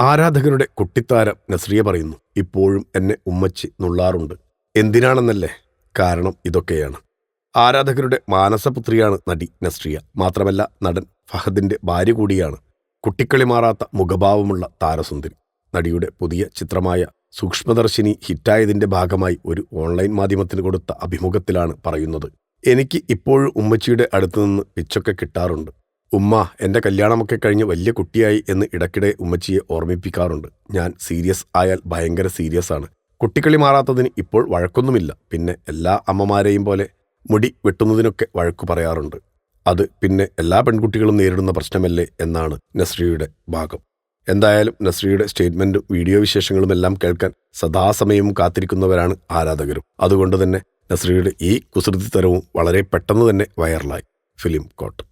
ആരാധകരുടെ കുട്ടിത്താരം നസ്രിയ പറയുന്നു. ഇപ്പോഴും എന്നെ ഉമ്മച്ചി നുള്ളാറുണ്ട്. എന്തിനാണെന്നല്ലേ? കാരണം ഇതൊക്കെയാണ്. ആരാധകരുടെ മാനസപുത്രിയാണ് നടി നസ്രിയ. മാത്രമല്ല നടൻ ഫഹദിന്റെ ഭാര്യ കൂടിയാണ്. കുട്ടിക്കളി മാറാത്ത മുഖഭാവമുള്ള താരസുന്ദരി. നടിയുടെ പുതിയ ചിത്രമായ സൂക്ഷ്മദർശിനി ഹിറ്റായതിന്റെ ഭാഗമായി ഒരു ഓൺലൈൻ മാധ്യമത്തിന് കൊടുത്ത അഭിമുഖത്തിലാണ് പറയുന്നത്. എനിക്ക് ഇപ്പോഴും ഉമ്മച്ചിയുടെ അടുത്തുനിന്ന് പിച്ചൊക്കെ കിട്ടാറുണ്ട്. ഉമ്മ എന്റെ കല്യാണമൊക്കെ കഴിഞ്ഞ് വലിയ കുട്ടിയായി എന്ന് ഇടയ്ക്കിടെ ഉമ്മച്ചിയെ ഓർമ്മിപ്പിക്കാറുണ്ട്. ഞാൻ സീരിയസ് ആയാൽ ഭയങ്കര സീരിയസ് ആണ്. കുട്ടിക്കളി മാറാത്തതിന് ഇപ്പോൾ വഴക്കൊന്നുമില്ല. പിന്നെ എല്ലാ അമ്മമാരെയും പോലെ മുടി വെട്ടുന്നതിനൊക്കെ വഴക്കു പറയാറുണ്ട്. അത് പിന്നെ എല്ലാ പെൺകുട്ടികളും നേരിടുന്ന പ്രശ്നമല്ലേ എന്നാണ് നസ്രിയുടെ ഭാഗം. എന്തായാലും നസ്രിയുടെ സ്റ്റേറ്റ്മെന്റും വീഡിയോ വിശേഷങ്ങളും എല്ലാം കേൾക്കാൻ സദാസമയവും കാത്തിരിക്കുന്നവരാണ് ആരാധകരും. അതുകൊണ്ട് തന്നെ നസ്രിയുടെ ഈ കുസൃതിത്തരവും വളരെ പെട്ടെന്ന് തന്നെ വൈറലായി. Film coat.